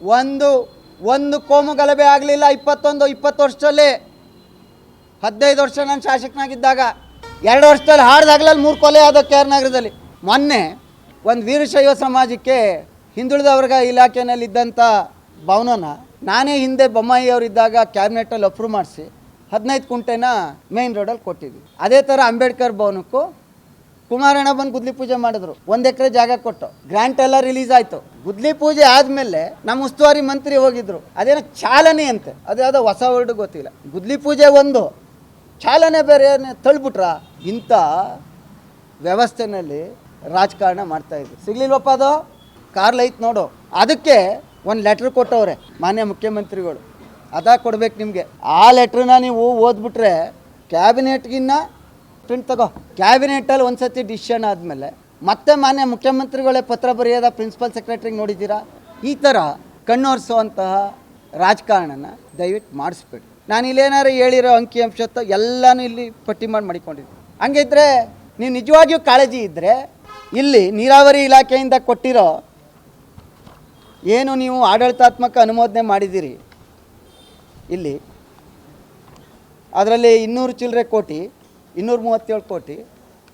ಒಂದು ಒಂದು ಕೋಮು ಗಲಭೆ ಆಗಲಿಲ್ಲ ಇಪ್ಪತ್ತೊಂದು, ಇಪ್ಪತ್ತು ವರ್ಷದಲ್ಲಿ. ಹದಿನೈದು ವರ್ಷ ನಾನು ಶಾಸಕನಾಗಿದ್ದಾಗ, ಎರಡು ವರ್ಷದಲ್ಲಿ ಹಾಡ್ದಾಗ್ಲಲ್ಲಿ ಮೂರು ಕೊಲೆ ಆದ ಕೆ ಆರ್ ನಗರದಲ್ಲಿ. ಮೊನ್ನೆ ಒಂದು ವೀರಶೈವ ಸಮಾಜಕ್ಕೆ ಹಿಂದುಳಿದ ವರ್ಗ ಇಲಾಖೆಯಲ್ಲಿದ್ದಂಥ ಭವನನ ನಾನೇ ಹಿಂದೆ ಬೊಮ್ಮಾಯಿ ಅವರಿದ್ದಾಗ ಕ್ಯಾಬಿನೆಟಲ್ಲಿ ಅಪ್ರೂವ್ ಮಾಡಿಸಿ ಹದಿನೈದು ಕುಂಟೆನ ಮೇನ್ ರೋಡಲ್ಲಿ ಕೊಟ್ಟಿದ್ವಿ. ಅದೇ ಥರ ಅಂಬೇಡ್ಕರ್ ಭವನಕ್ಕೂ ಕುಮಾರಣ್ಣ ಬಂದು ಗುದ್ಲಿ ಪೂಜೆ ಮಾಡಿದ್ರು. ಒಂದ್ ಎಕರೆ ಜಾಗ ಕೊಟ್ಟು. ಗ್ರಾಂಟ್ ಎಲ್ಲ ರಿಲೀಸ್ ಆಯ್ತು. ಗುದ್ಲಿ ಪೂಜೆ ಆದ್ಮೇಲೆ ನಮ್ಮ ಉಸ್ತುವಾರಿ ಮಂತ್ರಿ ಹೋಗಿದ್ರು. ಅದೇನೋ ಚಾಲನೆ ಅಂತೆ. ಅದ್ಯಾವುದೋ ಹೊಸ ವರ್ಡ್ ಗೊತ್ತಿಲ್ಲ. ಗುದ್ಲಿ ಪೂಜೆ ಒಂದು. ಚಾಲನೆ ಬೇರೆ ತಳ್ಬಿಟ್ರ? ಇಂಥ ವ್ಯವಸ್ಥೆನಲ್ಲಿ ರಾಜಕಾರಣ ಮಾಡ್ತಾ ಇದ್ರು. ಸಿಗ್ಲಿಲ್ವಪ್ಪ ಅದು? ಕಾರ್ಲ್ ಐತ್ ನೋಡು. ಅದಕ್ಕೆ ಒಂದು ಲೆಟ್ರ್ ಕೊಟ್ಟವ್ರೆ, ಮಾನ್ಯ ಮುಖ್ಯಮಂತ್ರಿಗಳು. ಅದ ಕೊಡ್ಬೇಕು ನಿಮಗೆ. ಆ ಲೆಟ್ರನ್ನ ನೀವು ಓದ್ಬಿಟ್ರೆ ಕ್ಯಾಬಿನೆಟ್ಗಿನ್ನ ಪ್ರಿಂಟ್ ತಗೋ. ಕ್ಯಾಬಿನೆಟಲ್ಲಿ ಒಂದು ಸತಿ ಡಿಸಿಷನ್ ಆದಮೇಲೆ ಮತ್ತೆ ಮಾನ್ಯ ಮುಖ್ಯಮಂತ್ರಿಗಳೇ ಪತ್ರ ಬರೆಯೋದ ಪ್ರಿನ್ಸಿಪಲ್ ಸೆಕ್ರೆಟ್ರಿಗೆ ನೋಡಿದ್ದೀರಾ? ಈ ಥರ ಕಣ್ಣೋರಿಸುವಂತಹ ರಾಜಕಾರಣನ ದಯವಿಟ್ಟು ಮಾಡಿಸ್ಬೇಡಿ. ನಾನು ಇಲ್ಲೇನಾರು ಹೇಳಿರೋ ಅಂಕಿ ಅಂಶ ಎಲ್ಲನೂ ಇಲ್ಲಿ ಪಟ್ಟಿ ಮಾಡಿ ಮಾಡಿಕೊಂಡಿದ್ದೆ ಹಂಗಿದ್ರೆ ನೀವು ನಿಜವಾಗಿಯೂ ಕಾಳಜಿ ಇದ್ದರೆ ಇಲ್ಲಿ ನೀರಾವರಿ ಇಲಾಖೆಯಿಂದ ಕೊಟ್ಟಿರೋ ಏನು ನೀವು ಆಡಳಿತಾತ್ಮಕ ಅನುಮೋದನೆ ಮಾಡಿದ್ದೀರಿ? ಇಲ್ಲಿ. ಅದರಲ್ಲಿ ಇನ್ನೂರು ಚಿಲ್ಲರೆ ಕೋಟಿ ಇನ್ನೂರ ಮೂವತ್ತೇಳು ಕೋಟಿ.